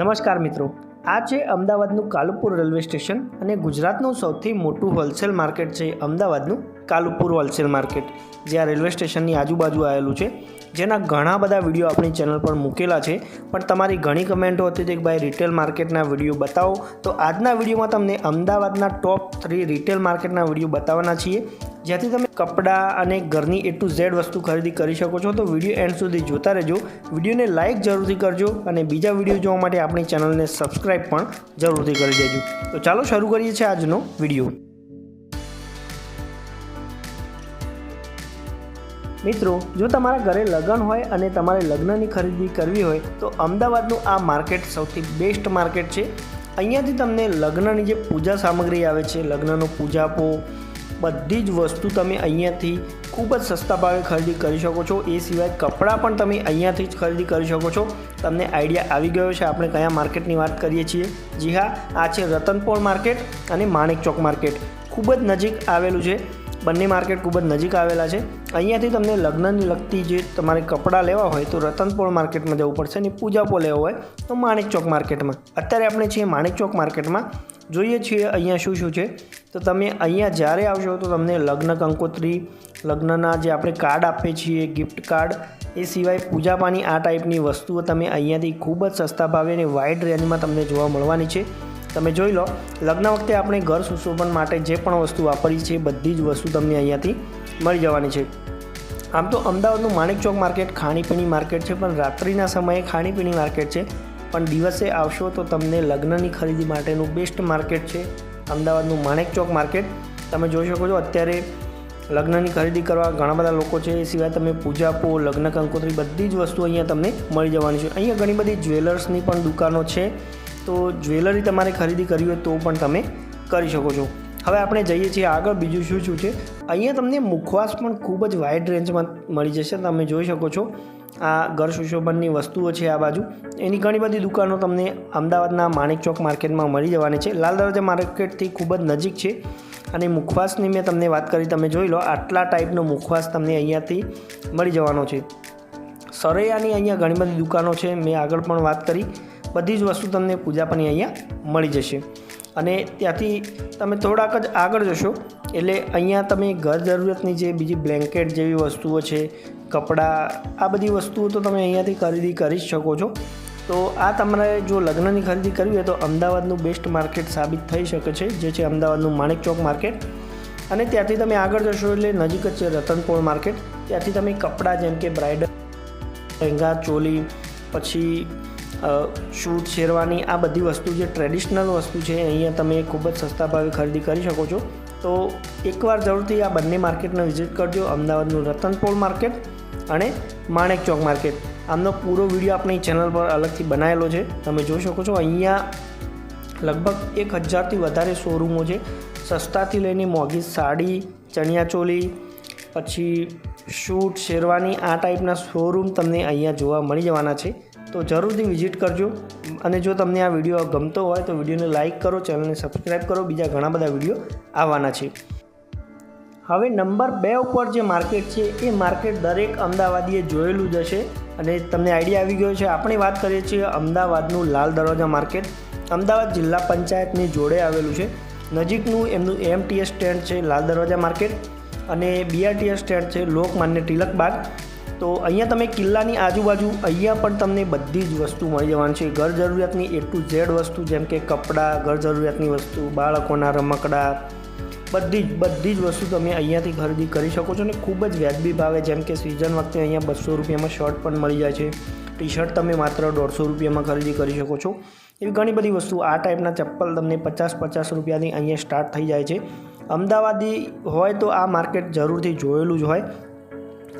નમસ્કાર મિત્રો, આ છે અમદાવાદનું કાલુપુર રેલવે સ્ટેશન અને ગુજરાતનું સૌથી મોટું હોલસેલ માર્કેટ છે અમદાવાદનું. કાલુપુર હોલસેલ માર્કેટ જે આ રેલવે સ્ટેશનની આજુબાજુ આવેલું છે. જેના ઘણા બધા વીડિયો આપણી ચેનલ પર મૂકેલા છે. પણ તમારી ઘણી કમેન્ટો હતી કે ભાઈ રિટેલ માર્કેટના વીડિયો બતાવો. તો આજના વિડીયોમાં તમને અમદાવાદના ટોપ થ્રી રિટેલ માર્કેટના વીડિયો બતાવવાના છીએ. જ્યાંથી તમે કપડાં અને ઘરની એ ટુ ઝેડ વસ્તુ ખરીદી કરી શકો છો. તો વીડિયો એન્ડ સુધી જોતા રહેજો. વિડીયોને લાઇક જરૂરથી કરજો અને બીજા વીડિયો જોવા માટે આપણી ચેનલને સબસ્ક્રાઈબ પણ જરૂરથી કરી દેજો. તો ચાલો શરૂ કરીએ છીએ આજનો વીડિયો. મિત્રો, જો તમારા ઘરે લગ્ન હોય અને તમારે લગ્નની ખરીદી કરવી હોય, તો અમદાવાદનું આ માર્કેટ સૌથી બેસ્ટ માર્કેટ છે. અહીંયાથી તમને લગ્નની જે પૂજા સામગ્રી આવે છે, લગ્નનો પૂજાપો બધી જ વસ્તુ તમે અહીંયાથી ખૂબ જ સસ્તા ભાવે ખરીદી કરી શકો છો. એ સિવાય કપડાં પણ તમે અહીંયાથી જ ખરીદી કરી શકો છો. તમને આઈડિયા આવી ગયો છે આપણે કયા માર્કેટની વાત કરીએ છીએ. જી હા, આ છે રતનપોળ માર્કેટ અને માણેક ચોક માર્કેટ. ખૂબ જ નજીક આવેલું છે. બંને માર્કેટ ખૂબ જ નજીક આવેલા છે. અહીંયાથી તમને લગ્નને લગતી જે તમારે કપડાં લેવા હોય તો રતનપોળ માર્કેટમાં જવું પડશે અને પૂજાપો લેવો હોય તો માણેક ચોક માર્કેટમાં. અત્યારે આપણે છીએ માણેક ચોક માર્કેટમાં. જોઈએ છીએ અહીંયા શું શું છે. તો તમે અહીંયા જ્યારે આવશો તો તમને લગ્ન કંકોત્રી, લગ્નના જે આપણે કાર્ડ આપીએ છીએ ગિફ્ટ કાર્ડ, એ સિવાય પૂજાપાની આ ટાઈપની વસ્તુઓ તમે અહીંયાથી ખૂબ જ સસ્તા ભાવે અને વાઇડ રેન્જમાં તમને જોવા મળવાની છે. તમે જોઈ લો, લગ્ન વખતે આપણે ઘર સુશોભન માટે જે પણ વસ્તુ વાપરી છે, બધી જ વસ્તુ તમને અહીંયાથી મળી જવાની છે. આમ તો અમદાવાદનું માણેક ચોક માર્કેટ ખાણીપીણી માર્કેટ છે, પણ રાત્રિના સમયે ખાણીપીણી માર્કેટ છે. પણ દિવસે આવશો તો તમને લગ્નની ખરીદી માટેનું બેસ્ટ માર્કેટ છે, અમદાવાદનું માણેક ચોક માર્કેટ. તમે જોઈ શકો છો, અત્યારે લગ્નની ખરીદી કરવા ઘણા બધા લોકો છે, એ સિવાય તમે પૂજાપો લગ્ન, કંકોત્રી બધી જ વસ્તુ અહીંયા તમને મળી જવાની છે. અહીંયા ઘણી બધી જ્વેલર્સની પણ દુકાનો છે તો જ્વેલરી તમારે ખરીદી કરવી હોય તો પણ તમે કરી શકો છો. હવે આપણે જઈએ છીએ આગળ, બીજું શું શું છે? અહીંયા તમને મુખવાસ પણ ખૂબ જ વાઇડ રેન્જમાં મળી જશે, તમે જોઈ શકો છો. આ ઘર સુશોભનની વસ્તુઓ છે આ બાજુ. એની ઘણી બધી દુકાનો તમને અમદાવાદના માણેક ચોક માર્કેટમાં મળી જવાની છે. લાલ દરવાજા માર્કેટથી ખૂબ જ નજીક છે. અને મુખવાસની મેં તમને વાત કરી, તમે જોઈ લો, આટલા ટાઈપનો મુખવાસ તમને અહીંયાથી મળી જવાનો છે. સરૈયાની અહીંયા ઘણી બધી દુકાનો છે, મેં આગળ પણ વાત કરી. બધી જ વસ્તુ તમને પૂજા પણ અહીંયા મળી જશે. અને ત્યાંથી તમે થોડાક જ આગળ જશો, એટલે અહીંયા તમે ઘર જરૂરિયાતની જે બીજી બ્લેન્કેટ જેવી વસ્તુઓ છે, કપડાં, આ બધી વસ્તુઓ તો તમે અહીંયાથી ખરીદી કરી જ શકો છો. તો આ તમારે જો લગ્નની ખરીદી કરવી હોય તો અમદાવાદનું બેસ્ટ માર્કેટ સાબિત થઈ શકે છે, જે છે અમદાવાદનું માણેક ચોક માર્કેટ. અને ત્યાંથી તમે આગળ જશો એટલે નજીક જ છે રતનપોળ માર્કેટ. ત્યાંથી તમે કપડાં જેમ કે બ્રાઇડલ, લહેંગા, ચોલી, પછી શૂટ શેરવાની આ બધી વસ્તુ જે ટ્રેડિશનલ વસ્તુ છે, અહીંયા તમે ખૂબ જ સસ્તા ભાવે ખરીદી કરી શકો છો. તો એકવાર જરૂરથી આ બંને માર્કેટને વિઝિટ કરજો. અમદાવાદનું રતનપોળ માર્કેટ અને માણેક ચોક માર્કેટ. આમનો પૂરો વીડિયો આપણી ચેનલ પર અલગથી બનાવેલો છે. તમે જોઈ શકો છો, અહીંયા લગભગ એક હજારથી વધારે શોરૂમો છે. સસ્તાથી લઈને મોંઘી સાડી ચણિયાચોલી પછી શૂટ શેરવાની આ ટાઈપના શોરૂમ તમને અહીંયા જોવા મળી જવાના છે. તો જરૂરથી વિઝિટ કરજો. અને જો તમને આ વીડિયો ગમતો હોય તો વિડીયોને લાઇક કરો, ચેનલને સબસ્ક્રાઈબ કરો. બીજા ઘણા બધા વીડિયો આવવાના છે. હવે નંબર બે ઉપર જે માર્કેટ છે, એ માર્કેટ દરેક અમદાવાદીએ જોયેલું જ હશે. અને તમને આઈડિયા આવી ગયો છે, આપણે વાત કરીએ છીએ અમદાવાદનું લાલ દરવાજા માર્કેટ. અમદાવાદ જિલ્લા પંચાયતની જોડે આવેલું છે. નજીકનું એમનું એમટીએસ સ્ટેન્ડ છે લાલ દરવાજા માર્કેટ. અને બીઆરટીએસ સ્ટેન્ડ છે લોકમાન્ય તિલક બાગ. તો અહીંયા તમે કિલ્લાની આજુબાજુ અહીંયા પણ તમને બધી જ વસ્તુ મળી જવાની છે. ઘર જરૂરિયાતની એ ટુ ઝેડ વસ્તુ જેમ કે કપડાં, ઘર જરૂરિયાતની વસ્તુ, બાળકોના રમકડા, બધી જ બધી જ વસ્તુ તમે અહીંયાથી ખરીદી કરી શકો છો અને ખૂબ જ વ્યાજબી ભાવે જેમ કે સિઝન વખતે અહીંયા બસો રૂપિયામાં શર્ટ પણ મળી જાય છે. ટી શર્ટ તમે માત્ર દોઢસો રૂપિયામાં ખરીદી કરી શકો છો. એવી ઘણી બધી વસ્તુ આ ટાઈપના ચપ્પલ તમને પચાસ પચાસ રૂપિયાથી અહીંયા સ્ટાર્ટ થઈ જાય છે. અમદાવાદી હોય તો આ માર્કેટ જરૂરથી જોયેલું જ હોય.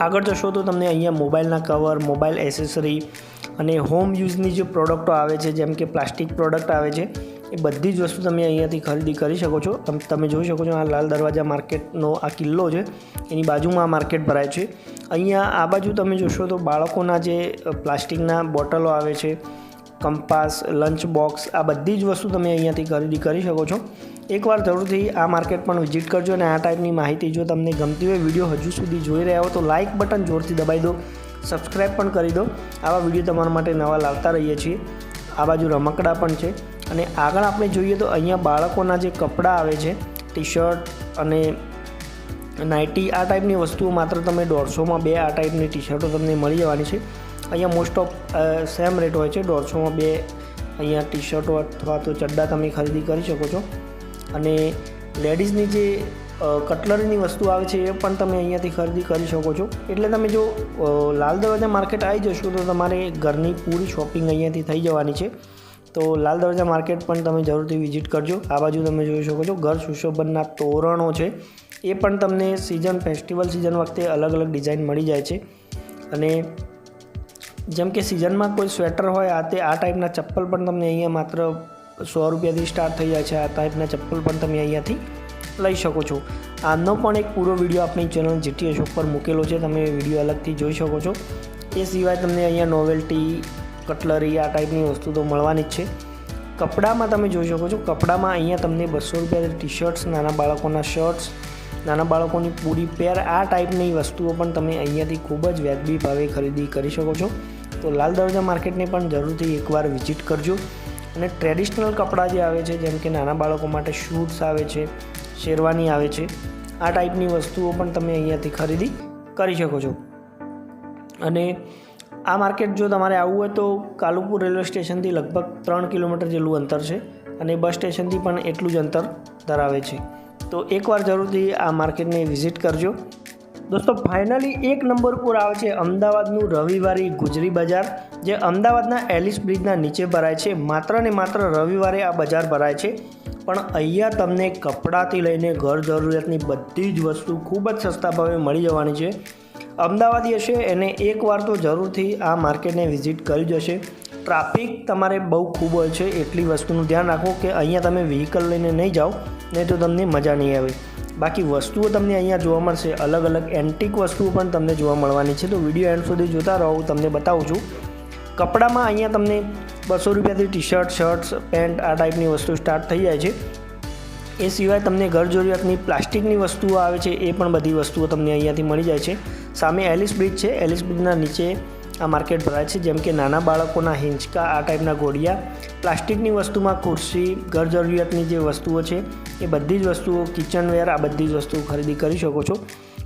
આગળ જશો તો તમને અહીંયા મોબાઈલના કવર, મોબાઈલ એસેસરી અને હોમ યુઝની જે પ્રોડક્ટો આવે છે, જેમ કે પ્લાસ્ટિક પ્રોડક્ટ આવે છે, એ બધી જ વસ્તુ તમે અહીંયાથી ખરીદી કરી શકો છો. તમ જોઈ શકો છો આ લાલ દરવાજા માર્કેટનો આ કિલ્લો છે, એની બાજુમાં આ માર્કેટ ભરાય છે. અહીંયા આ બાજુ તમે જોશો તો બાળકોના જે પ્લાસ્ટિકના બોટલો આવે છે કંપાસ લંચ બોક્સ આ બધી જ વસ્તુ તમે અહીંયાથી ખરીદી કરી શકો છો. એકવાર જરૂરથી આ માર્કેટ પણ વિઝિટ કરજો અને આ ટાઈપની માહિતી જો તમને ગમતી હોય વીડિયો હજુ સુધી જોઈ રહ્યા હો, તો લાઇક બટન જોરથી દબાઈ દો સબસ્ક્રાઈબ પણ કરી દો. આવા વીડિયો તમારા માટે નવા લાવતા રહીએ છીએ. આ બાજુ રમકડા પણ છે. અને આગળ આપણે જોઈએ તો અહીંયા બાળકોના જે કપડાં આવે છે ટી શર્ટ અને નાઇટી આ ટાઈપની વસ્તુઓ માત્ર તમે દોઢસોમાં બે આ ટાઈપની ટી શર્ટો તમને મળી જવાની છે. અહીંયા મોસ્ટ ઓફ સેમ રેટ હોય છે. દોઢસોમાં બે અહીંયા ટી શર્ટો અથવા તો ચડ્ડા તમે ખરીદી કરી શકો છો. અને લેડીઝની જે કટલરીની વસ્તુ આવે છે એ પણ તમે અહીંયાથી ખરીદી કરી શકો છો. એટલે તમે જો લાલ દરવાજા માર્કેટ આવી જશો તો તમારે ઘરની પૂરી શોપિંગ અહીંયાથી થઈ જવાની છે. તો લાલ દરવાજા માર્કેટ પણ તમે જરૂરથી વિઝિટ કરજો. આ બાજુ તમે જોઈ શકો છો ઘર સુશોભનના તોરણો છે. એ પણ તમને સિઝન ફેસ્ટિવલ સિઝન વખતે અલગ અલગ ડિઝાઇન મળી જાય છે. અને જેમ કે સિઝનમાં કોઈ સ્વેટર હોય, આ તે આ ટાઈપના ચપ્પલ પણ તમને અહીંયા માત્ર સો રૂપિયાથી સ્ટાર્ટ થઈ જાય છે. આ ટાઈપના ચપ્પલ પણ તમે અહીંયાથી લઈ શકો છો. આનો પણ એક પૂરો વીડિયો આપણી ચેનલ જીટીએસ ઉપર મૂકેલો છે. તમે વીડિયો અલગથી જોઈ શકો છો. એ સિવાય તમને અહીંયા નોવેલ્ટી કટલરી આ ટાઈપની વસ્તુ તો મળવાની જ છે. કપડામાં તમે જોઈ શકો છો. કપડામાં અહીંયા તમને બસો રૂપિયા ટી શર્ટ્સ નાના બાળકોના શર્ટ્સ નાના બાળકોની પૂરી પેર આ ટાઈપની વસ્તુઓ પણ તમે અહીંયાથી ખૂબ જ વ્યાજબી ભાવે ખરીદી કરી શકો છો. તો લાલ દરવાજા માર્કેટને પણ જરૂરથી એકવાર વિઝિટ કરજો. અને ટ્રેડિશનલ કપડાં જે આવે છે, જેમ કે નાના બાળકો માટે શૂટ્સ આવે છે, શેરવાની આવે છે, આ ટાઈપની વસ્તુઓ પણ તમે અહીંયાથી ખરીદી કરી શકો છો. અને આ માર્કેટ જો તમારે આવવું હોય તો કાલુપુર રેલવે સ્ટેશનથી લગભગ ત્રણ કિલોમીટર જેટલું અંતર છે અને બસ સ્ટેશનથી પણ એટલું જ અંતર ધરાવે છે. તો એકવાર જરૂરથી આ માર્કેટને વિઝિટ કરજો. દોસ્તો, ફાઇનલી એક નંબર પર આવે છે અમદાવાદનું રવિવારી ગુજરી બજાર, જે અમદાવાદના એલિસ બ્રિજના નીચે ભરાય છે. માત્ર ને માત્ર રવિવારે આ બજાર ભરાય છે. પણ અહીંયા તમને કપડાંથી લઈને ઘર જરૂરિયાતની બધી જ વસ્તુ ખૂબ જ સસ્તા ભાવે મળી જવાની છે. અમદાવાદી હશે એને એકવાર તો જરૂરથી આ માર્કેટને વિઝિટ કરી જશે. ટ્રાફિક તમારે બહુ ખૂબ હોય છે, એટલી વસ્તુનું ધ્યાન રાખો કે અહીંયા તમે વ્હીકલ લઈને નહીં જાઓ. નહીં તો તમને મજા નહીં આવે. બાકી વસ્તુઓ તમને અહીંયા જોવા મળશે. અલગ અલગ એન્ટિક વસ્તુઓ પણ તમને જોવા મળવાની છે. તો વીડિયો એન્ડ સુધી જોતા રહો. હું તમને બતાવું છું. કપડામાં અહીંયા તમને બસો રૂપિયાથી ટી શર્ટ શર્ટ્સ પેન્ટ આ ટાઈપની વસ્તુ સ્ટાર્ટ થઈ જાય છે. એ સિવાય તમને ઘર જરૂરિયાતની પ્લાસ્ટિકની વસ્તુઓ આવે છે. એ પણ બધી વસ્તુઓ તમને અહીંયાથી મળી જાય છે. સામે એલિસ બ્રિજ છે. એલિસ બ્રિજના નીચે આ માર્કેટ ભરાય છે. જેમ કે નાના બાળકોના હિંચકા, આ ટાઈપના ઘોડિયા પ્લાસ્ટિકની વસ્તુમાં ખુરશી ઘર જરૂરિયાતની જે વસ્તુઓ છે, એ બધી જ વસ્તુઓ કિચનવેર આ બધી જ વસ્તુઓ ખરીદી કરી શકો છો.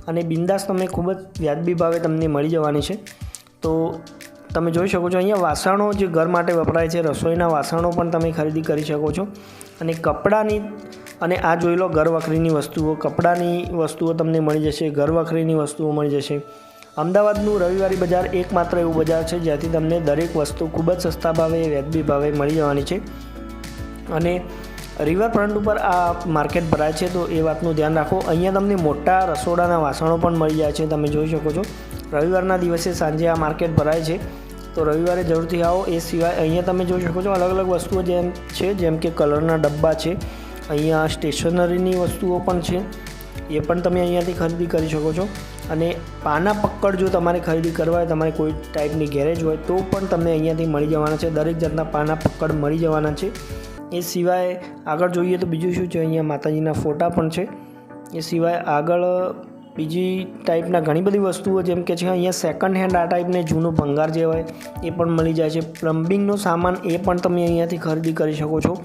અને બિંદાસ તમે ખૂબ જ વ્યાજબી ભાવે તમને મળી જવાની છે. તો તમે જોઈ શકો છો, અહીંયા વાસણો જે ઘર માટે વપરાય છે, રસોઈના વાસણો પણ તમે ખરીદી કરી શકો છો. અને કપડાની, અને આ જોઈ લો, ઘર વખરીની વસ્તુઓ, કપડાની વસ્તુઓ તમને મળી જશે, ઘર વખરીની વસ્તુઓ મળી જશે. અમદાવાદનું રવિવારી બજાર એકમાત્ર એવું બજાર છે, જ્યાંથી તમને દરેક વસ્તુ ખૂબ જ સસ્તા ભાવે, વ્યાજબી ભાવે મળી જવાની છે. અને રિવરફ્રન્ટ ઉપર આ માર્કેટ ભરાય છે, તો એ વાતનું ધ્યાન રાખો. અહીંયા તમને મોટા રસોડાના વાસણો પણ મળી જાય છે, તમે જોઈ શકો છો. રવિવારના દિવસે સાંજે આ માર્કેટ ભરાય છે. તો રવિવારે જરૂરથી આવો. એ સિવાય અહીંયા તમે જોઈ શકો છો, અલગ અલગ વસ્તુઓ જેમ છે, જેમ કે કલરના ડબ્બા છે. અહીંયા સ્ટેશનરીની વસ્તુઓ પણ છે. એ પણ તમે અહીંયાથી ખરીદી કરી શકો છો. અને પાના પક્કડ જો તમારે ખરીદી કરવા હોય, તમારે કોઈ ટાઈપની ગેરેજ હોય, તો પણ તમને અહીંયાથી મળી જવાના છે. દરેક જાતના પાના પક્કડ મળી જવાના છે. એ સિવાય આગળ જોઈએ તો બીજું શું છે, અહીંયા માતાજીના ફોટા પણ છે. એ સિવાય આગળ બીજી ટાઈપના ઘણી બધી વસ્તુઓ, જેમ કે છે, અહીંયા સેકન્ડ હેન્ડ આ ટાઈપને જૂનો ભંગાર જે હોય, એ પણ મળી જાય છે. પ્લમ્બિંગનો સામાન એ પણ તમે અહીંયાથી ખરીદી કરી શકો છો.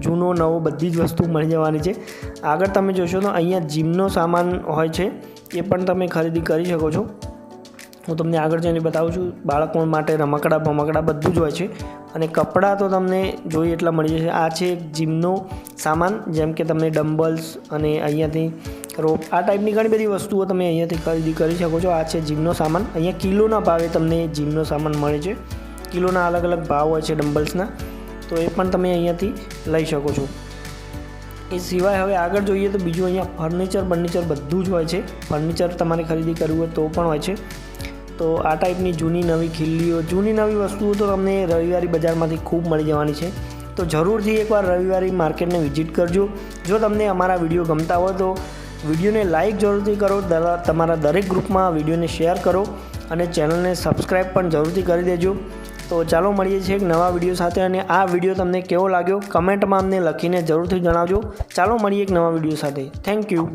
જૂનો, નવો બધી જ વસ્તુ મળી જવાની છે. આગળ તમે જોશો તો અહીંયા જીમનો સામાન હોય છે. એ પણ તમે ખરીદી કરી શકો છો. હું તમને આગળ જઈને બતાવું છું, બાળકો માટે રમકડા, ભમકડા બધું જ હોય છે. અને કપડાં તો તમને જોઈએ એટલા મળી જશે. આ છે જીમનો સામાન, જેમ કે તમને ડમ્બલ્સ અને અહીંયાથી રોપ, આ ટાઈપની ઘણી બધી વસ્તુઓ તમે અહીંયાથી ખરીદી કરી શકો છો. આ છે જીમનો સામાન. અહીંયા કિલોના ભાવે તમને જીમનો સામાન મળે છે. કિલોના અલગ અલગ ભાવ હોય છે ડમ્બલ્સના. તો એ પણ તમે અહીંયાથી લઈ શકો છો. એ સિવાય હવે આગળ જોઈએ તો બીજું અહીંયા ફર્નિચર બર્નિચર બધું જ હોય છે. ફર્નિચર તમારે ખરીદી કરવું હોય તો પણ હોય છે. તો આ ટાઈપની જૂની નવી ખીલ્લીઓ, જૂની નવી વસ્તુઓ તો તમને રવિવારી બજારમાંથી ખૂબ મળી જવાની છે. તો જરૂરથી એકવાર રવિવારી માર્કેટને વિઝિટ કરજો. જો તમને અમારા વીડિયો ગમતા હોય તો વિડીયોને લાઇક જરૂરથી કરો તમારા દરેક ગ્રુપમાં વિડીયોને શેર કરો અને ચેનલને સબસ્ક્રાઈબ પણ જરૂરથી કરી દેજો. તો ચાલો મળીએ છીએ એક નવા વીડિયો સાથે અને આ વીડિયો તમને કેવો લાગ્યો? કમેન્ટમાં અમને લખીને જરૂરથી જણાવજો. ચાલો મળીએ એક નવા વીડિયો સાથે. Thank you